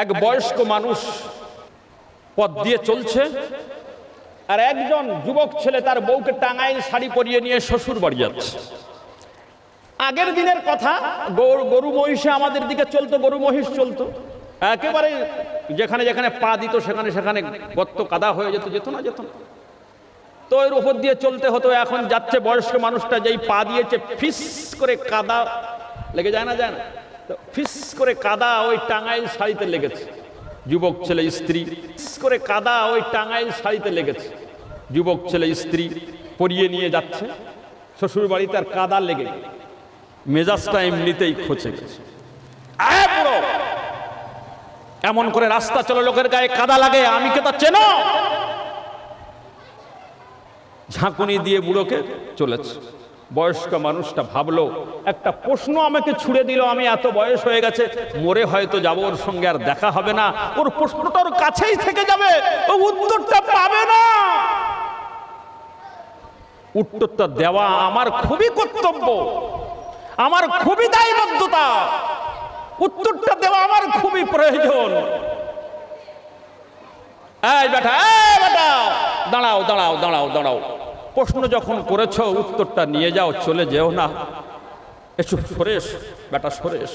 এক বয়স্ক মানুষ পথ দিয়ে চলছে আর একজন যুবক ছেলে তার বউকে টাঙায় শাড়ি পরিয়ে নিয়ে শ্বশুর বাড়ি যাচ্ছে। আগের দিনের কথা গরু মহিষে আমাদের দিকে চলতো, গরু মহিষ চলতো। একেবারে যেখানে যেখানে পা দিত, সেখানে সেখানে গর্ত কাদা হয়ে যেত যেত না যেত না। তো এর উপর দিয়ে চলতে হতো, এখন যাচ্ছে বয়স্ক মানুষটা যেই পা দিয়েছে, ফিস করে কাদা, লেগে যায় না যায় না। ফিস করে কাদা ওই টাঙ্গাইল শাড়িতে লেগেছে। যুবক ছেলে, স্ত্রী, ফিস করে কাদা ওই টাঙ্গাইল শাড়িতে লেগেছে। যুবক ছেলে, স্ত্রী পরিয়ে নিয়ে যাচ্ছে। শ্বশুর বাড়িতে আর কাদা লেগে মেজাজটা এমনিতেই খচে গেছে। এমন করে রাস্তা চলে লোকের গায়ে কাদা লাগে, আমি কে তা চেনো? ঝাঁকুনি দিয়ে বুড়োকে চলেছে। বয়স্ক মানুষটা ভাবলো, একটা প্রশ্ন আমাকে ছুড়ে দিল, আমি এত বয়স হয়ে গেছে, মরে হয়তো যাব ওর সঙ্গে আর দেখা হবে না। ওর প্রশ্নটা ওর কাছেই থেকে যাবে, ও উত্তরটা পাবে না। উত্তরটা দেওয়া আমার খুবই কর্তব্য, আমার খুবই দায়বদ্ধতা। উত্তরটা দেওয়া আমার খুবই প্রয়োজন। এই বেটা এই বেটা, দাঁড়াও দাঁড়াও দাঁড়াও দাঁড়াও। প্রশ্ন যখন করেছ, উত্তরটা নিয়ে যাও, চলে যেও না। একটু সরেস বেটা সরেস।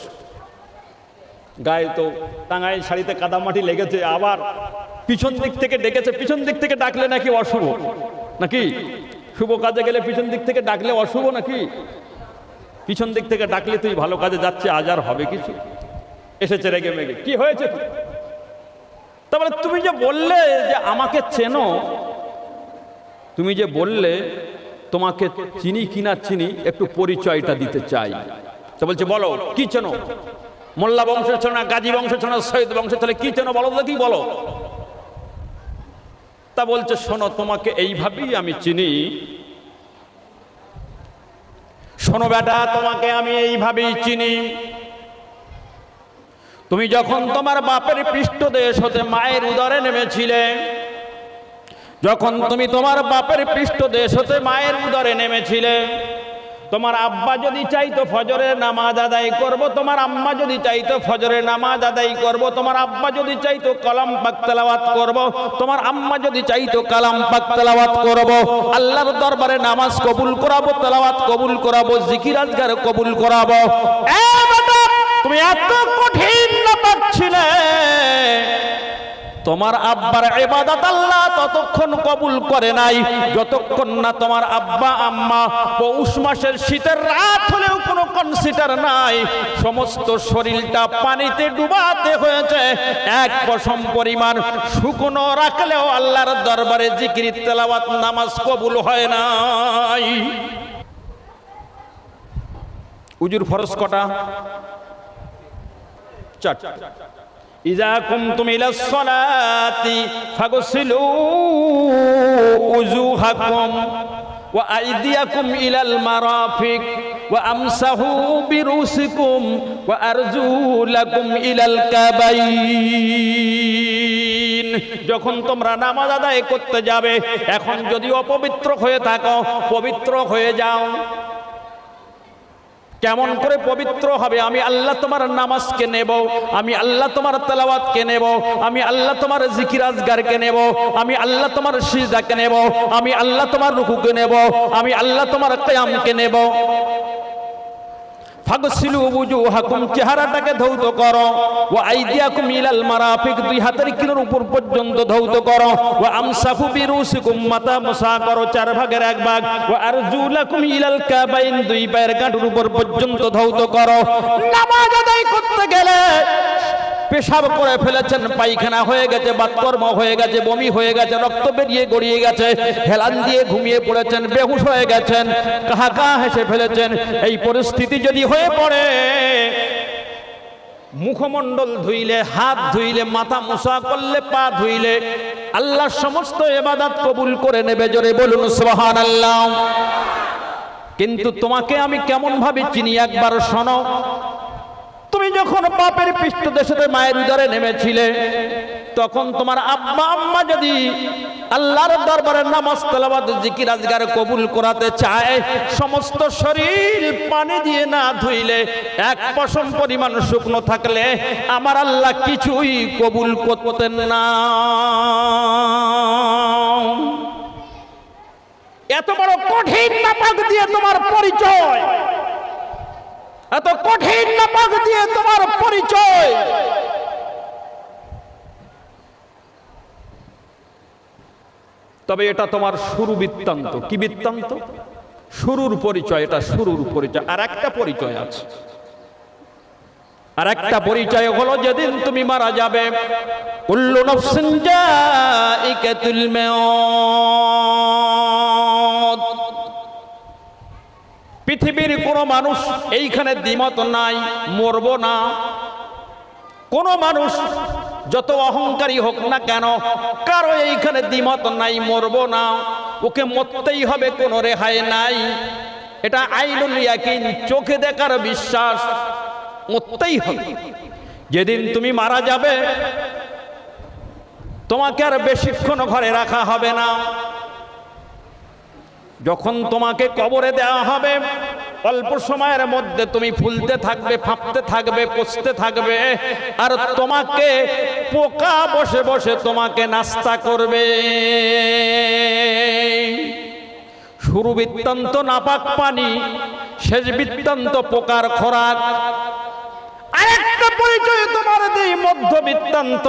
গায়ে তো টাঙ্গাইল শাড়িতে কাদামাটি লেগেছে, আবার পিছন দিক থেকে ডেকেছে, পিছন দিক থেকে ডাকলে নাকি অশুভ? নাকি? শুভ কাজে গেলে পিছন দিক থেকে ডাকলে অশুভ নাকি? পিছন দিক থেকে ডাকলে তুই ভালো কাজে যাচ্ছে, আজ আর হবে কিছু? এসেছে রেগে মেগে। কি হয়েছে? তারপরে তুমি যে বললে যে আমাকে চেনো তুমি যে বললে, তোমাকে চিনি কিনা চিনি, একটু পরিচয়টা দিতে চাই। তো বলছে, বলো, কি চেনো? মোল্লা বংশ ছিল না গাজী বংশ ছিল না সৈয়দ বংশ? ছিল কি চেনো বলো কি বলো? তা বলছে, শোনো, তোমাকে এইভাবেই আমি চিনি। শোনো বেটা, তোমাকে আমি এইভাবেই চিনি। তুমি যখন তোমার বাপের পৃষ্ঠদেশ হতে মায়ের উদরে নেমেছিলে যখন তুমি তোমার বাপের পৃষ্ঠদেশ হতে মায়ের উদরে নেমেছিলে, তোমার আব্বা যদি চাইতো ফজরের নামাজ আদায় করব, তোমার আম্মা যদি চাইতো ফজরের নামাজ আদায় করব, তোমার আব্বা যদি চাইতো কলাম পাক তেলাওয়াত করব, তোমার আম্মা যদি চাইতো কালাম পাক তেলাওয়াত করব, আল্লাহর দরবারে নামাজ কবুল করাবো, তেলাওয়াত কবুল করাবো, জিকির আজগার কবুল করাবো। তুমি এত কঠিন না পাচ্ছিলে তোমার আব্বার ইবাদত আল্লাহ ততক্ষণ কবুল করে নাই। যতক্ষণ না তোমার আব্বা, আম্মা পৌষ মাসের শীতের রাত হলেও কোনো কনসিডার নাই। সমস্ত শরীরটা পানিতে ডুবাতে হয়েছে। এক পশম পরিমাণ শুকনো রাখলেও আল্লাহর দরবারে জিকির, তেলাওয়াত, নামাজ কবুল হয় নাই। উজুর ফরজ কটা? ইজা কুমতুম ইলা সলাতি ফাগসিলু উজুহাকুম ওয়া আইদিয়াকুম ইলাল মারাফিক ওয়া আমসাহু বিরুসিকুম ওয়া আরজুলাকুম ইলাল কাবাইন। যখন তোমরা নামাজ আদায় করতে যাবে, এখন যদি অপবিত্র হয়ে থাকো, পবিত্র হয়ে যাও। কেমন করে পবিত্র হবে? আমি আল্লাহ তোমার নামাজকে নেব, আমি আল্লাহ তোমার তেলাওয়াতকে নেব, আমি আল্লাহ তোমার জিকিরাজগারকে নেব, আমি আল্লাহ তোমার সিজদাকে নেব, আমি আল্লাহ তোমার রুকুকে নেব, আমি আল্লাহ তোমার কেয়ামকে নেব। ফাগসিলু বুজুহাকুম চেহারাটাকে ধৌত করো। ওয়া আইদিয়াকুম ইলাল মারাফিক, দুই হাতের কিনার উপর পর্যন্ত ধৌত করো। ওয়া আমসাফু বিরুসিকুম মাথা মুসা করো চার ভাগের এক ভাগ। ওয়া আরজুলাকুম ইলাল কাবাইন, দুই পায়ের কাঁটুর উপর পর্যন্ত ধৌত করো। নামাজ আদায় করতে গেলে পেশাব করে ফেলেছেন, পায়খানা হয়ে গেছে, বাতকর্ম হয়ে গেছে, বমি হয়ে গেছে, রক্ত বেরিয়ে গড়িয়ে গেছে, হেলান দিয়ে ঘুমিয়ে পড়েছেন, বেহুশ হয়ে গেছেন, কাহা কাহা হেসে ফেলেছেন। এই পরিস্থিতি যদি হয়ে পড়ে, মুখমণ্ডল ধুইলে, হাত ধুইলে, মাথা মুসা করলে, পা ধুইলে আল্লাহ সমস্ত এবাদাত কবুল করে নেবে, জোরে বলুন সোহান আল্লাহ কিন্তু তোমাকে আমি কেমন ভাবে চিনি একবার শোনো। তুমি যখন বাপের পৃষ্ঠদেশে মায়ের উদরে নেমেছিলে, তখন তোমার আব্বা, আম্মা যদি আল্লাহর দরবারে নামাজ, তেলাওয়াত, জিকির, আজগার কবুল করাতে চায়, সমস্ত শরীর পানি দিয়ে না ধুইলে, এক পশম পরিমাণ শুকনো থাকলে আমার আল্লাহ কিছুই কবুল করতেন না। এত বড় কঠিন নাপাক দিয়ে তোমার পরিচয়। এত কঠিন নাপাক দিয়ে তোমার পরিচয়। তবে এটা তোমার শুরু বৃত্তান্ত। কি বৃত্তান্ত? শুরুর পরিচয়, এটা শুরুর পরিচয়। আর একটা পরিচয় আছে। আর একটা পরিচয় হলো যেদিন তুমি মারা যাবে। কুল্লু নফসিন জাইকাতুল মাউত। পৃথিবীর কোনো মানুষ এইখানে দ্বিমত নাই, মরব না। কোনো মানুষ যত অহংকারী হোক না কেন, কারও এইখানে দ্বিমত নাই, মরব না। ওকে মরতেই হবে, কোনো রেহাই নাই। এটা আইনুল ইয়াকিন, চোখে দেখার বিশ্বাস, মরতেই হবে। যেদিন তুমি মারা যাবে, তোমাকে আর বেশিক্ষণ ঘরে রাখা হবে না। যখন তোমাকে কবরে দেওয়া হবে, অল্প সময়ের মধ্যে তুমি ফুলতে থাকবে, ফাঁপতে থাকবে, কষতে থাকবে, আর তোমাকে পোকা বসে বসে তোমাকে নাস্তা করবে। শুরু বৃত্তান্ত নাপাক পানি, শেষ বৃত্তান্ত পোকার খোরাক। আরেকটা পরিচয় তোমার দেই, মধ্য বৃত্তান্ত।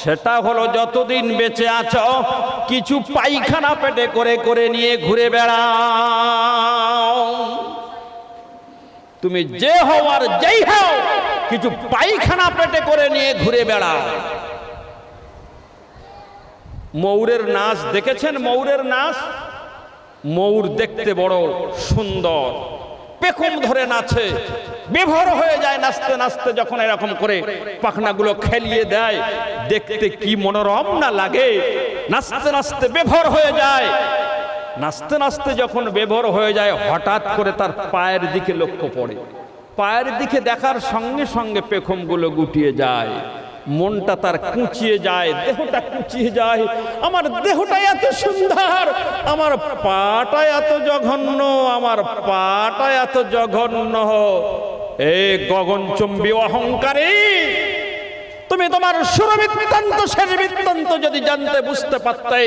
সেটা হলো যতদিন বেঁচে আছো, কিছু পায়খানা পেটে করে করে নিয়ে ঘুরে বেড়াও। তুমি যে হও আর যেই হও, কিছু পায়খানা পেটে করে নিয়ে ঘুরে বেড়াও। ময়ূরের নাচ দেখেছেন? ময়ূরের নাচ? ময়ূর দেখতে বড় সুন্দর। পেখম ধরে নাচে। বেভর হয়ে যায় নাচতে নাচতে যখন এরকম করে পাখনাগুলো খেলিয়ে দেয়, দেখতে কি মনোরম না লাগে। নাচতে নাচতে বেভর হয়ে যায়। নাচতে নাচতে যখন বেভর হয়ে যায়, হঠাৎ করে তার পায়ের দিকে লক্ষ্য পড়ে। পায়ের দিকে দেখার সঙ্গে সঙ্গে পেখমগুলো গুটিয়ে যায়। মনটা তার কুচিয়ে যায়, দেহটা কুচিয়ে যায়। আমার দেহটা এত সুন্দর, আমার পাটা এত জঘন্য, আমার পাটা এত জঘন্য। এ গগনচম্বী অহংকারী, তুমি তোমার সুরবৃত্তান্ত শেষ বৃত্তান্ত যদি জানতে বুঝতে পারতে,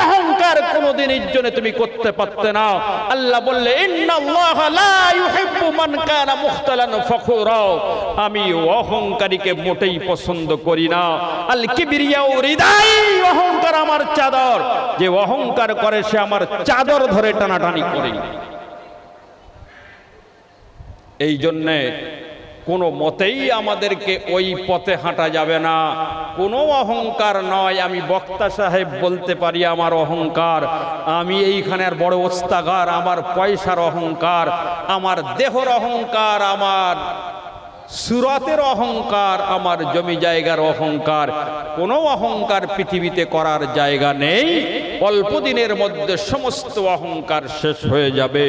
অহংকার কোনোদিনের জন্য তুমি করতে পারতে না। আল্লাহ বললে আমি অহংকারীকে মোটেই পছন্দ করি না। আল কিবরিয়াউ হৃদয়, অহংকার আমার চাদর। যে অহংকার করে, সে আমার চাদর ধরে টানাটানি করে। এই জন্যে কোনো মতেই আমাদেরকে ওই পথে হাঁটা যাবে না। কোনো অহংকার নয়, আমি বক্তা সাহেব বলতে পারি আমার অহংকার। আমি এইখানের বড় ওস্তাগার, আমার পয়সার অহংকার, আমার দেহর অহংকার, আমার সুরতের অহংকার, আমার জমি জায়গার অহংকার। কোনো অহংকার পৃথিবীতে করার জায়গা নেই। অল্প দিনের মধ্যে সমস্ত অহংকার শেষ হয়ে যাবে।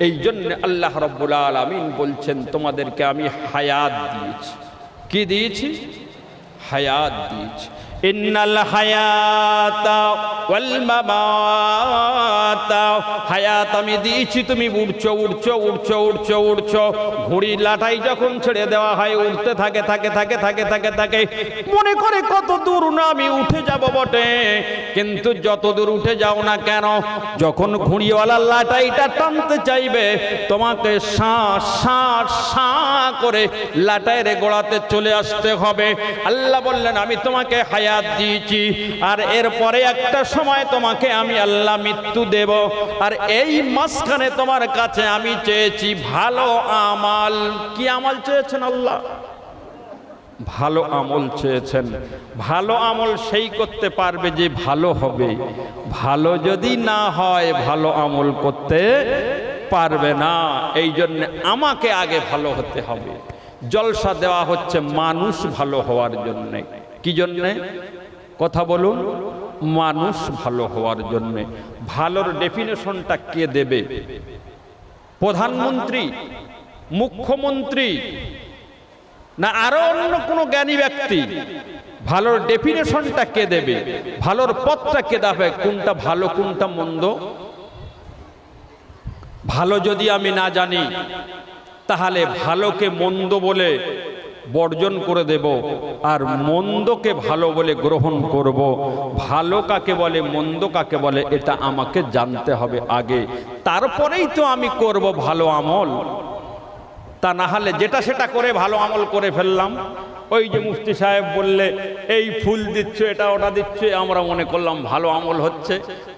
এই জন্য আল্লাহ রব্বুল আলমিন বলছেন, তোমাদেরকে আমি হায়াত দিয়েছি। কি দিয়েছি? হায়াত দিয়েছি। ইন্নাল হায়াতা ওয়াল মামাতা। হায়াত আমি দিয়েছি, তুমি উড়ছো উড়ছো উড়ছো উড়ছো উড়ছো। ঘুড়ি লাটাই যখন ছেড়ে দেওয়া হয় উঠতে থাকে থাকে থাকে থাকে থাকে থাকে। মনে করে কত দূর না আমি উঠে যাব বটে। কিন্তু যত দূর উঠে যাও না কেন, যখন ঘুড়িওয়ালা লাটাইটা টানতে চাইবে, তোমাকে শ্বাস শ্বাস শা করে লাটাইয়ের গোড়াতে চলে আসতে হবে। আল্লাহ বললেন, আমি তোমাকে হায়াত দিয়েছি, আর এরপরে একটা সময় তোমাকে আমি আল্লাহ মৃত্যু দেব। আর এই মাঝখানে তোমার কাছে আমি চেয়েছি ভালো আমাল। কি আমাল চেয়েছেন আল্লাহ? ভালো আমল চেয়েছেন। ভালো আমল সেই করতে পারবে যে ভালো হবে। ভালো যদি না হয়, ভালো আমল করতে পারবে না এই জন্য আমাকে আগে ভালো হতে হবে। জলসা দেওয়া হচ্ছে মানুষ ভালো হওয়ার জন্যে। কি জন্যে? কথা বলুন, মানুষ ভালো হওয়ার জন্যে। ভালোর ডেফিনেশনটা কে দেবে? প্রধানমন্ত্রী, মুখ্যমন্ত্রী, না আরও অন্য কোনো জ্ঞানী ব্যক্তি? ভালোর ডেফিনেশনটা কে দেবে? ভালোর পথটা কে দেবে? কোনটা ভালো, কোনটা মন্দ? ভালো যদি আমি না জানি, তাহলে ভালোকে মন্দ বলে বর্জন করে দেব আর মন্দকে ভালো বলে গ্রহণ করব। ভালো কাকে বলে, মন্দ কাকে বলে, এটা আমাকে জানতে হবে আগে। তারপরেই তো আমি করব ভালো আমল। তা না হলে যেটা সেটা করে ভালো আমল করে ফেললাম। ওই যে মুফতি সাহেব বললে, এই ফুল দিচ্ছ, এটা ওটা দিচ্ছ। আমরা মনে করলাম, ভালো আমল হচ্ছে।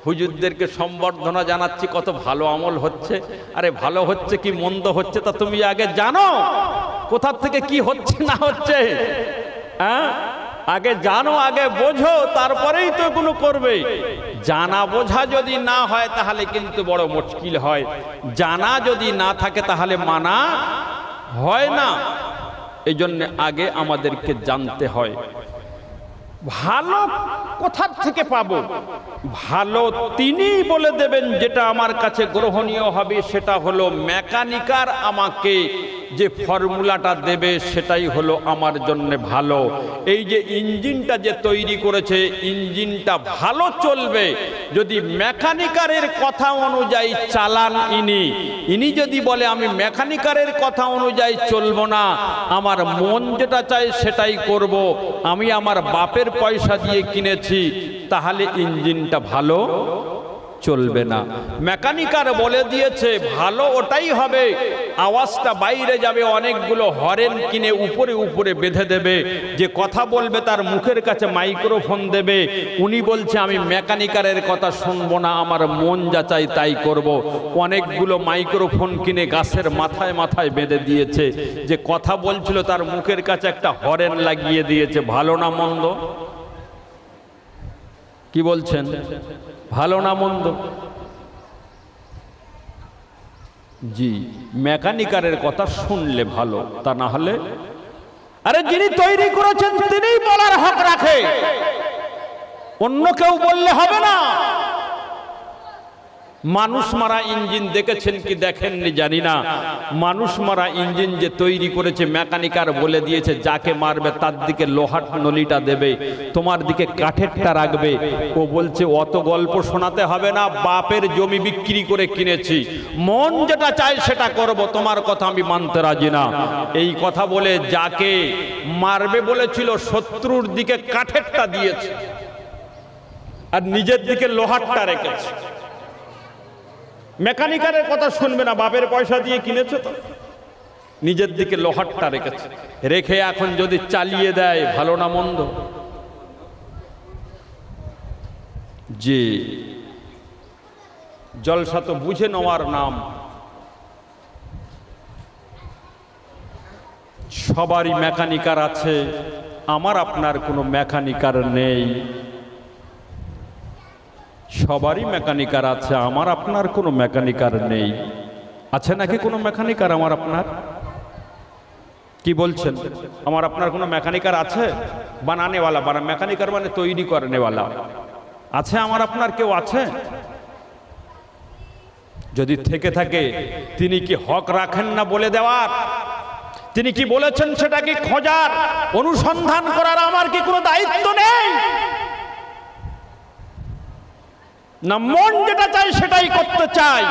হুজুরদেরকে সম্বর্ধনা জানাচ্ছি, কত ভালো আমল হচ্ছে। আরে, ভালো হচ্ছে কি, মন্দ হচ্ছে তা তুমি আগে জানো। কোথার থেকে কি হচ্ছে, না হচ্ছে? হ্যাঁ? আগে জানো, আগে বোঝো, তারপরেই তো কোনো করবে। জানা বোঝা যদি না হয়, তাহলে কিন্তু বড় মুশকিল হয়। জানা যদি না থাকে, তাহলে মানা হয় না। এই জন্যে আগে আমাদেরকে জানতে হয়। ভালো কোথার থেকে পাব? ভালো তিনি বলে দেবেন যেটা আমার কাছে গ্রহণীয় হবে, সেটা হলো মেকানিকার আমাকে যে ফর্মুলাটা দেবে সেটাই হলো আমার জন্য ভালো। এই যে ইঞ্জিনটা যে তৈরি করেছে, ইঞ্জিনটা ভালো চলবে। যদি মেকানিকারের কথা অনুযায়ী চালান ইনি ইনি যদি বলে, আমি মেকানিকারের কথা অনুযায়ী চলবো না, আমার মন যেটা চাই সেটাই করব, আমি আমার বাপের পয়সা দিয়ে কিনেছি, তাহলে ইঞ্জিনটা ভালো? চলবে না। মেকানিকার বলে দিয়েছে, ভালো ওটাই হবে। আওয়াজটা বাইরে যাবে, অনেকগুলো হরেন কিনে উপরে উপরে বেঁধে দেবে। যে কথা বলবে তার মুখের কাছে মাইক্রোফোন দেবে। উনি বলছে, আমি মেকানিকারের কথা শুনব না, আমার মন যা চাই তাই করব। অনেকগুলো মাইক্রোফোন কিনে গাছের মাথায় মাথায় বেঁধে দিয়েছে। যে কথা বলছিল তার মুখের কাছে একটা হরেন লাগিয়ে দিয়েছে। ভালো না মন্দ? কি বলছেন? ভালো না মন্দ? জি মেকানিকারের কথা শুনলে ভালো তা না হলে? আরে যিনি তৈরি করেছেন তিনিই বলার হক রাখে। অন্য কেউ বললে হবে না। মানুষ মারা ইঞ্জিন দেখেছেন কি দেখেননি জানি না। মানুষ মারা ইঞ্জিন যে তৈরি করেছে মেকানিকার বলে দিয়েছে, যাকে মারবে তার দিকে লোহার নলিটা দেবে, তোমার দিকে কাঠেরটা রাখবে। ও বলছে, অত গল্প শোনাতে হবে না, বাপের জমি বিক্রি করে কিনেছি। মন যেটা চাই সেটা করব, তোমার কথা আমি মানতে রাজি না। এই কথা বলে যাকে মারবে বলেছিল, শত্রুর দিকে কাঠেরটা দিয়েছে। আর নিজের দিকে লোহারটা রেখেছে। মেকানিকারের কথা শুনবে না, বাপের পয়সা দিয়ে কিনেছে তো? নিজের দিকে লোহারটা রেখেছে। রেখে এখন যদি চালিয়ে দেয়, ভালো না মন্দ? যে জলসা তো বুঝে নেওয়ার নাম। সবারই মেকানিকার আছে, আমার আপনার কোনো মেকানিকার নেই। সবারই মেকানিকার আছে, আমার আপনার কোনো মেকানিকার নেই। আছে নাকি কোনো মেকানিকার আমার আপনার? কি বলছেন? আমার আপনার কোনো মেকানিকার আছে? বানানেওয়ালা, বানা মেকানিকার মানে তৈরি করেনেওয়ালা। আছে আমার আপনার কেউ আছে? যদি থেকে থাকে, তিনি কি হক রাখেন না বলে দেওয়ার? তিনি কি বলেছেন সেটা কি খোঁজার? অনুসন্ধান করার আমার কি কোনো দায়িত্ব নেই? না মন যেটা চাই সেটাই করতে চাই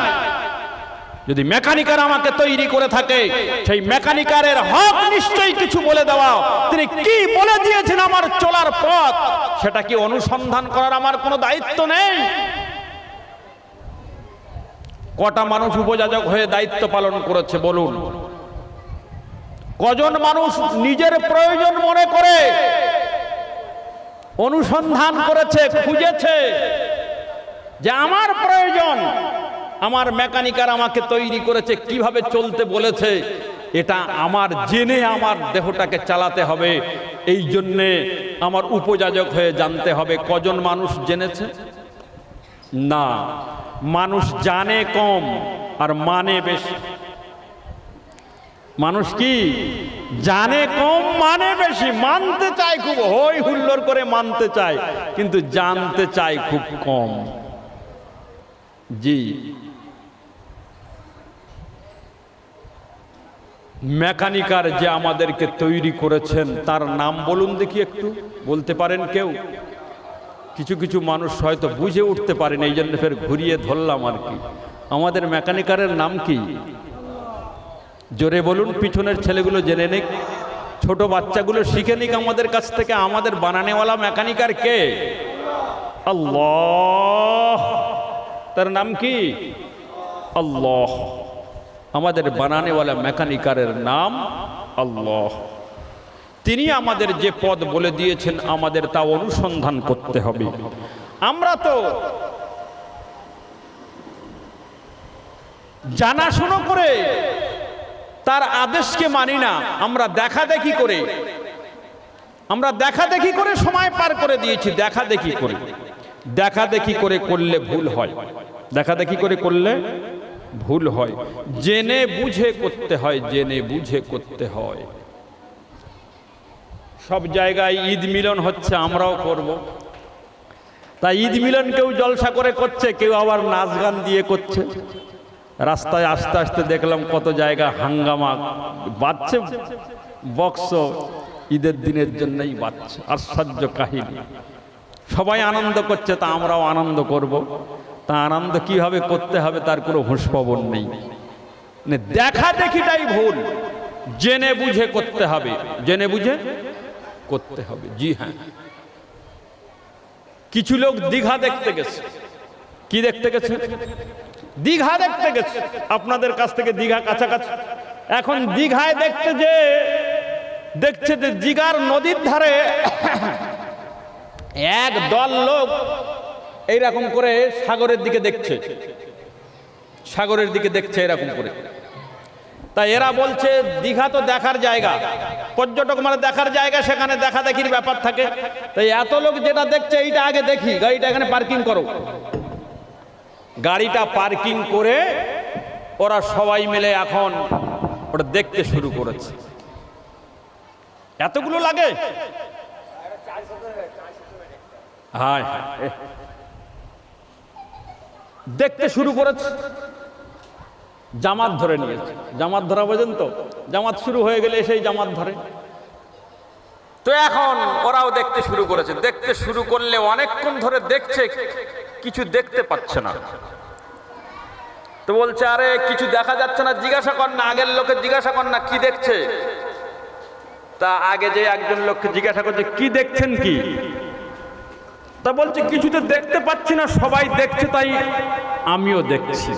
যদি মেকানিকার আমাকে তৈরি করে থাকে, সেই মেকানিকারের হক নিশ্চয়ই কিছু বলে দেওয়া। তিনি কি বলে দিয়েছেন আমার চলার পথ, সেটা কি অনুসন্ধান করার আমার কোনো দায়িত্ব নেই? কটা মানুষ উপযাজক হয়ে দায়িত্ব পালন করেছে, বলুন। কজন মানুষ নিজের প্রয়োজন মনে করে, অনুসন্ধান করেছে, খুঁজেছে? যে আমার প্রয়োজন। আমার মেকানিকার আমাকে তৈরি করেছে, কীভাবে চলতে বলেছে, এটা আমার জেনে আমার দেহটাকে চালাতে হবে। এই জন্যে আমার উপযাজক হয়ে জানতে হবে, কজন মানুষ জেনেছে? না, মানুষ জানে কম আর মানে বেশি। মানুষ কি জানে কম মানে বেশি? মানতে চায় খুব, হই হুল্লোর করে মানতে চায়, কিন্তু জানতে চায় খুব কম। জি। মেকানিকার যে আমাদেরকে তৈরি করেছেন, তার নাম বলুন দেখি একটু, বলতে পারেন কেউ? কিছু কিছু মানুষ হয়তো বুঝে উঠতে পারেন, এই জন্য ফের ঘুরিয়ে ধরলাম আর কি। আমাদের মেকানিকারের নাম কি? জোরে বলুন, পিছনের ছেলেগুলো জেনে নিক। ছোট বাচ্চাগুলো শিখে নিক আমাদের কাছ থেকে। আমাদের বানানেওয়ালা মেকানিকার কে? আল্লাহ! তার নাম কি? আল্লাহ। আমাদের বানানেওয়ালা মেকানিকারের নাম আল্লাহ। তিনি আমাদের যে পদ বলে দিয়েছেন, আমাদের তা অনুসন্ধান করতে হবে। আমরা তো জানাশুনো করে তার আদেশকে মানি না, আমরা দেখা দেখি করে। আমরা দেখা দেখি করে সময় পার করে দিয়েছি দেখা দেখি করে। দেখা দেখি করে করলে ভুল হয়। দেখা দেখি করে করলে ভুল হয়। জেনে বুঝে করতে হয়, জেনে বুঝে করতে হয়। সব জায়গায় ঈদ মিলন হচ্ছে, আমরাও করব। তাই ঈদ মিলন কেউ জলসা করে করছে, কেউ আবার নাচ গান দিয়ে করছে। রাস্তায় আস্তে আস্তে দেখলাম কত জায়গা হাঙ্গামা বাজছে বক্স ঈদের দিনের জন্যই বাজছে আশ্চর্য কাহিনী। সবাই আনন্দ করছে, তা আমরাও আনন্দ করব। তা আনন্দ কীভাবে করতে হবে তার কোনো হুঁশ খবর নেই। দেখা দেখিটাই ভুল। জেনে বুঝে করতে হবে। জেনে বুঝে করতে হবে। জি হ্যাঁ। কিছু লোক দীঘা দেখতে গেছে। কি দেখতে গেছে? দীঘা দেখতে গেছে। আপনাদের কাছ থেকে দীঘা কাছাকাছি। এখন দীঘায় দেখতে যে, দেখছে যে দীঘার নদীর ধারে এক দল লোক এইরকম করে সাগরের দিকে দেখছে। সাগরের দিকে দেখছে এরকম করে। তা এরা বলছে, দীঘা তো দেখার জায়গা। পর্যটক মানে দেখার জায়গা, সেখানে দেখা দেখির ব্যাপার থাকে। তাই এত লোক যেটা দেখছে, এইটা আগে দেখি, গাড়িটা এখানে পার্কিং করো। গাড়িটা পার্কিং করে ওরা সবাই মিলে এখন ওটা দেখতে শুরু করেছে। এতগুলো লাগে? হায়। দেখতে শুরু করেছে। জামাত ধরে নিয়েছে। জামাত ধরা পর্যন্ত? জামাত শুরু হয়ে গেলে সেই জামাত ধরে। তো এখন ওরাও দেখতে শুরু করেছে। দেখতে শুরু করলে অনেকক্ষণ ধরে দেখছে, কিছু দেখতে পাচ্ছে না। তো বলছে, আরে, কিছু দেখা যাচ্ছে না। জিজ্ঞাসা কর না, আগের লোকে জিজ্ঞাসা কর না, কি দেখছে? তা আগে যে একজন লোককে জিজ্ঞাসা করছে, কি দেখছেন কি? তা বলছে কিছু তো দেখতে পাচ্ছি না, সবাই দেখছে, তাই আমিও দেখছি।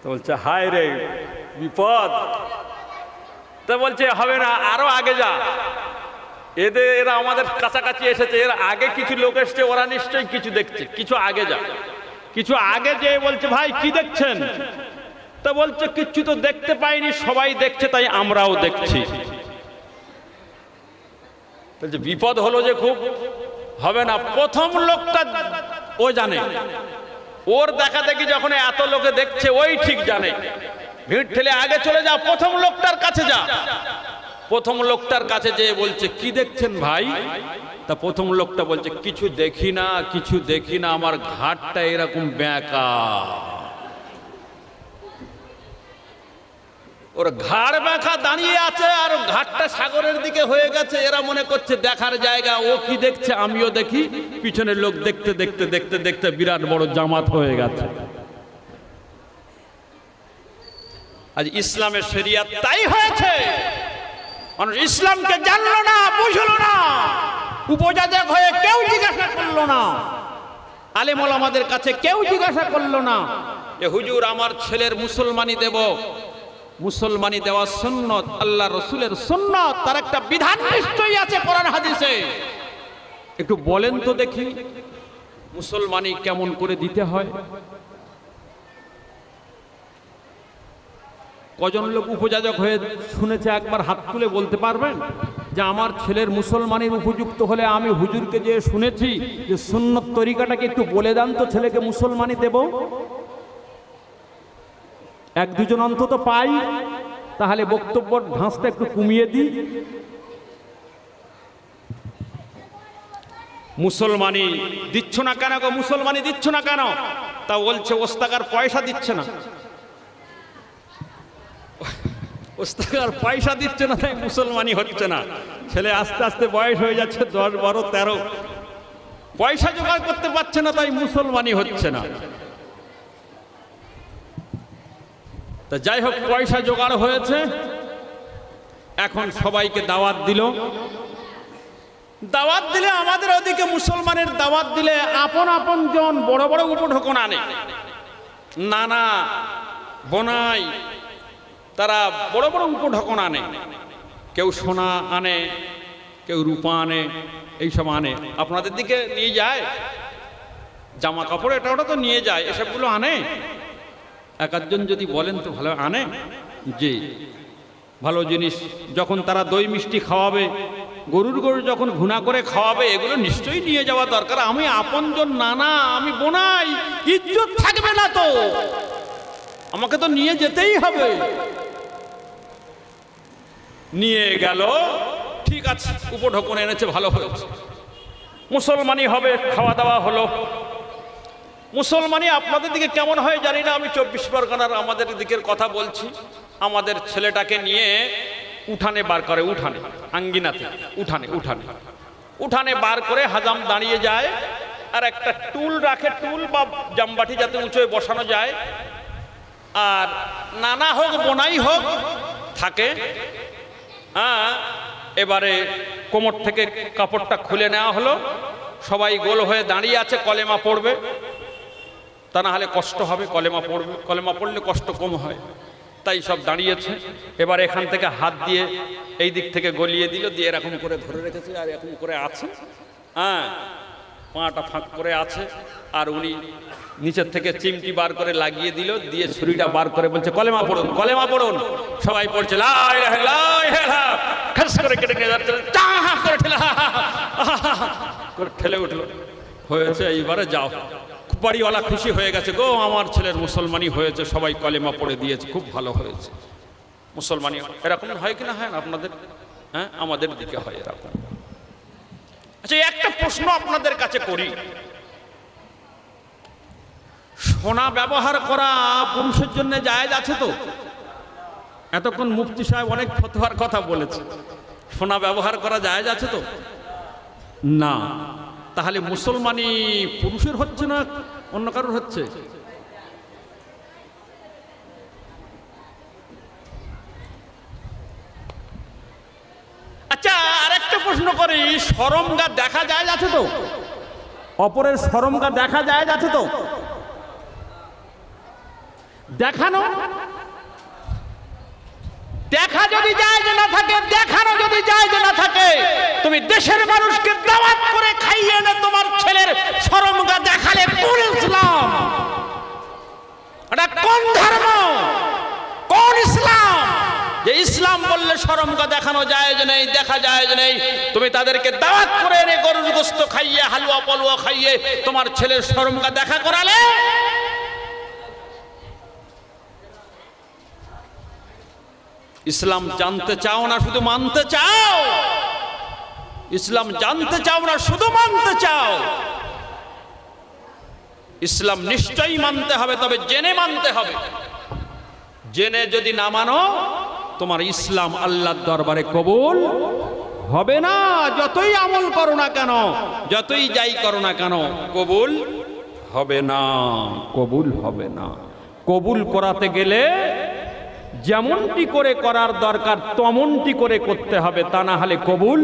তো বলছে, হায় রে, বিপদ। তা বলছে, হবে না, আরও আগে যা। এদের, এরা আমাদের কাছাকাছি এসেছে, এর আগে কিছু লোক এসছে, ওরা নিশ্চয়ই কিছু দেখছে, কিছু আগে যা। কিছু আগে যে বলছে, ভাই, কি দেখছেন? তা বলছে, কিচ্ছু তো দেখতে পাইনি, সবাই দেখছে, তাই আমরাও দেখছি। বলছে, বিপদ হলো যে খুব হবে না। প্রথম লোকটা ও জানে। ওর দেখা দেখি যখন এত লোকে দেখছে, ওই ঠিক জানে। ভিড় ঠেলে আগে চলে যা প্রথম লোকটার কাছে যা। প্রথম লোকটার কাছে যেয়ে বলছে, কি দেখছেন ভাই? তা প্রথম লোকটা বলছে, কিছু দেখি না, কিছু দেখি না, আমার ঘাটটা এরকম ব্যাকা ওর ঘাড় ব্যাখা দাঁড়িয়ে আছে আর ঘাটটা সাগরের দিকে হয়ে গেছে। এরা মনে করছে দেখার জায়গা, ও কি দেখছে আমিও দেখি। পিছনের লোক দেখতে দেখতে দেখতে দেখতে বিরাট বড় জামাত হয়ে গেছে। আজ ইসলামের শরিয়াত তাই হয়েছে। মানুষ ইসলামকে জানলো না, বুঝলো না। উপযাজক হয়ে কেউ জিজ্ঞাসা করল না। আলেমল আমাদের কাছে কেউ জিজ্ঞাসা করল না। যে হুজুর, আমার ছেলের মুসলমানি দেব মুসলমানি দেওয়া সুন্নত, আল্লাহ রসুলের সুন্নত, তার একটা বিধান নিশ্চয়ই আছে কোরআন হাদিসে। একটু বলেন তো দেখি, মুসলমানি কেমন করে দিতে হয়? কজন লোক উপযাজক হয়ে শুনেছে, একবার হাত তুলে বলতে পারবেন? যে আমার ছেলের মুসলমানের উপযুক্ত হলে আমি হুজুরকে যে শুনেছি, যে সুন্নত তরিকাটাকে একটু বলে দেন তো ছেলেকে মুসলমানি দেব? এক দুজন অন্তত পাই, তাহলে বক্তব্য ঢাঁসটা একটু কমিয়ে দিই। মুসলমানি দিচ্ছ না কেন গো? মুসলমানি দিচ্ছ না কেন? তা বলছে, ওস্তাকার পয়সা দিচ্ছে না। ওস্তাকার পয়সা দিচ্ছে না, তাই মুসলমানি হচ্ছে না। ছেলে আস্তে আস্তে বয়স হয়ে যাচ্ছে, দশ, বারো, তেরো। পয়সা জোগাড় করতে পারছে না, তাই মুসলমানি হচ্ছে না। তা যাই হোক পয়সা জোগাড় হয়েছে। এখন সবাইকে দাওয়াত দিল। দাওয়াত দিলে আমাদের ওদিকে মুসলমানের দাওয়াত দিলে আপন আপন জন বড় বড় উপঢকন আনে। নানা, বনাই, তারা বড় বড় উপঢকন আনে। কেউ সোনা আনে, কেউ রূপা আনে, এইসব আনে। আপনাদের দিকে নিয়ে যায়। জামা কাপড় এটা ওটা তো নিয়ে যায়, এসবগুলো আনে। এক আধজন যদি বলেন তো ভালো আনে? যে ভালো জিনিস যখন তারা দই মিষ্টি খাওয়াবে, গরুর গরু যখন ঘুণা করে খাওয়াবে, এগুলো নিশ্চয়ই নিয়ে যাওয়া দরকার। আমি আপনজন নানা, আমি বোনাই, ইজ্জত থাকবে না তো। আমাকে তো নিয়ে যেতেই হবে। নিয়ে গেল, ঠিক আছে, উপঢকন এনেছে, ভালো হয়েছে। মুসলমানি হবে, খাওয়া দাওয়া হলো। মুসলমানি আপনাদের দিকে কেমন হয় জানি না, আমি চব্বিশ পরগনার আমাদের দিকের কথা বলছি। আমাদের ছেলেটাকে নিয়ে উঠানে বার করে, উঠানে, আঙ্গিনাতে, উঠানে উঠানে। উঠানে বার করে হাজাম দাঁড়িয়ে যায়, আর একটা টুল রাখে, টুল বা জামবাটি যাতে উঁচুয়ে বসানো যায়। আর নানা হোক, বোনাই হোক, থাকে। হ্যাঁ এবারে কোমর থেকে কাপড়টা খুলে নেওয়া হলো। সবাই গোল হয়ে দাঁড়িয়ে আছে, কলেমা পড়বে। তা না হলে কষ্ট হবে, কলেমা পড়বে। কলেমা পড়লে কষ্ট কম হয়। তাই সব দাঁড়িয়েছে। এবার এখান থেকে হাত দিয়ে এই দিক থেকে গলিয়ে দিল, দিয়ে এরকম করে ধরে রেখেছে, আর এরকম করে আছে। হ্যাঁ পাটা ফাঁক করে আছে। আর উনি নিচের থেকে চিমটি বার করে লাগিয়ে দিল, দিয়ে ছুরিটা বার করে বলছে, কলেমা পড়ুন কলেমা পড়ুন। সবাই পড়ছে করে কেটে করে ঠেলে উঠল। হয়েছে, এইবারে যাও। বাড়িওয়ালা খুশি হয়ে গেছে, গো, আমার ছেলের মুসলমানি হয়েছে, সবাই কলেমা পড়ে দিয়েছে, খুব ভালো হয়েছে। মুসলমানি, এরকম হয় কি না? হয় না আপনাদের হ্যাঁ আমাদের দিকে হয় এরকম। আচ্ছা একটা প্রশ্ন আপনাদের কাছে করি। সোনা ব্যবহার করা পুরুষের জন্য জায়েজ আছে তো? এতক্ষণ মুফতি সাহেব অনেক ফতোয়ার কথা বলেছে। সোনা ব্যবহার করা জায়েজ আছে তো? না। তাহলে মুসলমানি পুরুষের হচ্ছে না অন্য কারোর হচ্ছে? আচ্ছা আরেকটা প্রশ্ন করি, সরমগা দেখা যায় আছে তো? অপরের সরমগা দেখা যায় আছে তো? দেখানো দেখা যদি যায় যে না থাকে, দেখানো যদি যায় যে না থাকে, তুমি দেশের মানুষকে দাওয়াত করে খাইয়ে এনে তোমার ছেলের সরমগা দেখালে কোন ইসলাম? এটা কোন ধর্ম? কোন ইসলাম? যে ইসলাম বললে সরমগা দেখানো যায় যে নেই, দেখা যায় যে নেই, তুমি তাদেরকে দাওয়াত করে এনে গরুর গোস্ত খাইয়ে, হালুয়া পলুয়া খাইয়ে তোমার ছেলের সরমগা দেখা করালে ইসলাম জানতে চাও না শুধু মানতে চাও? ইসলাম জানতে চাও না শুধু মানতে চাও? ইসলাম নিশ্চয়ই মানতে হবে, তবে জেনে মানতে হবে। জেনে যদি না মানো, তোমার ইসলাম আল্লাহর দরবারে কবুল হবে না। যতই আমল করো না কেন, যতই যাই করো না কেন, কবুল হবে না, কবুল হবে না। কবুল করাতে গেলে যেমনটি করে করার দরকার তমনটি করে করতে হবে তা না হলে কবুল